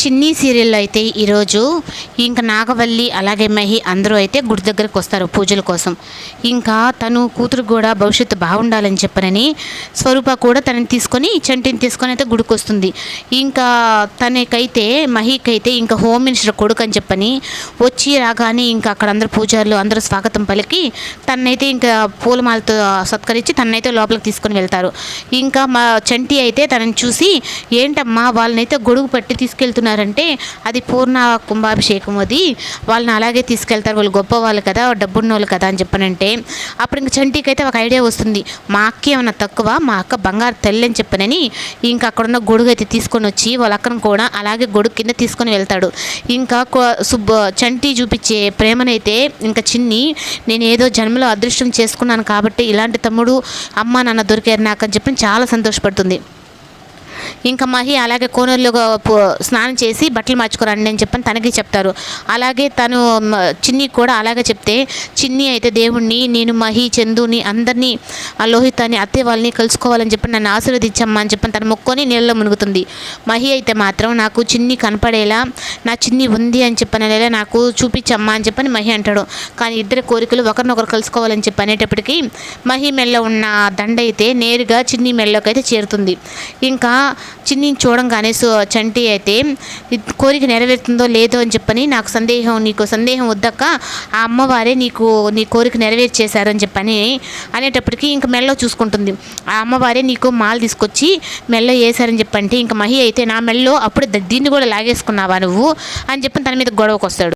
చిన్ని సీరియల్లో అయితే ఈరోజు ఇంకా నాగవల్లి అలాగే మహి అందరూ అయితే గుడి దగ్గరకు వస్తారు పూజల కోసం. ఇంకా తను కూతురు కూడా భవిష్యత్తు బాగుండాలని చెప్పనని స్వరూప కూడా తనని తీసుకొని చంటిని తీసుకొని అయితే గుడికి వస్తుంది. ఇంకా తనకైతే మహికైతే ఇంకా హోమ్ మినిస్టర్ కొడుకు అని చెప్పని వచ్చి రాగానే ఇంకా అక్కడ అందరు పూజారులు అందరూ స్వాగతం పలికి తనైతే ఇంకా పూలమాలతో సత్కరించి తనైతే లోపలికి తీసుకొని వెళ్తారు. ఇంకా మా చంటి అయితే తనని చూసి ఏంటమ్మా వాళ్ళనైతే గొడుగు పట్టి తీసుకెళ్తున్నారు. తీసుకెళ్తున్నారంటే అది పూర్ణ కుంభాభిషేకం అది. వాళ్ళని అలాగే తీసుకెళ్తారు. వాళ్ళు గొప్ప వాళ్ళు కదా డబ్బున్న వాళ్ళు కదా అని చెప్పనంటే అప్పుడు ఇంక చంటికి అయితే ఒక ఐడియా వస్తుంది. మా అక్క ఏమన్నా తక్కువ మా అక్క బంగారు తల్లి అని చెప్పనని ఇంకా అక్కడున్న గొడుగు అయితే తీసుకొని వచ్చి వాళ్ళ అక్కను కూడా అలాగే గొడుగు కింద తీసుకొని వెళ్తాడు. ఇంకా సుబ్బ చంటి చూపించే ప్రేమనైతే ఇంకా చిన్ని నేను ఏదో జన్మలో అదృష్టం చేసుకున్నాను కాబట్టి ఇలాంటి తమ్ముడు అమ్మ నాన్న దొరికారు నాకని అని చెప్పి చాలా సంతోషపడుతుంది. ఇంకా మహి అలాగే కోనూరులో పో- స్నానం చేసి బట్టలు మార్చుకోరండి అని చెప్పని తనకి చెప్తారు. అలాగే తను చిన్ని కూడా అలాగే చెప్తే చిన్ని అయితే దేవుణ్ణి నేను మహి చందుని అందరినీ ఆ లోహితాన్ని అత్తయ్య వాళ్ళని కలుసుకోవాలని చెప్పి నన్ను ఆశీర్వదించమ్మా అని చెప్పని తను మొక్కొని నీళ్ళలో మునుగుతుంది. మహి అయితే మాత్రం నాకు చిన్ని కనపడేలా నా చిన్ని ఉంది అని చెప్పనలేలా నాకు చూపించమ్మా అని చెప్పని మహి అంటాడు. కానీ ఇద్దరి కోరికలు ఒకరినొకరు కలుసుకోవాలని చెప్పి అనేటప్పటికీ మహి మెల్ల ఉన్న దండ అయితే నేరుగా చిన్ని మెల్లోకి అయితే చేరుతుంది. ఇంకా చిన్ని చూడంగానే సో చంటి అయితే కోరిక నెరవేరుతుందో లేదో అని చెప్పని నాకు సందేహం నీకు సందేహం వద్దక ఆ అమ్మవారే నీకు నీ కోరిక నెరవేర్చేశారని చెప్పని అనేటప్పటికీ ఇంక మెల్లో చూసుకుంటుంది. ఆ అమ్మవారే నీకు మాల తీసుకొచ్చి మెల్లో వేశారని చెప్పంటే ఇంక మహి అయితే నా మెల్లో అప్పుడు దీన్ని కూడా లాగేసుకున్నావా నువ్వు అని చెప్పి తన మీద గొడవకు వస్తాడు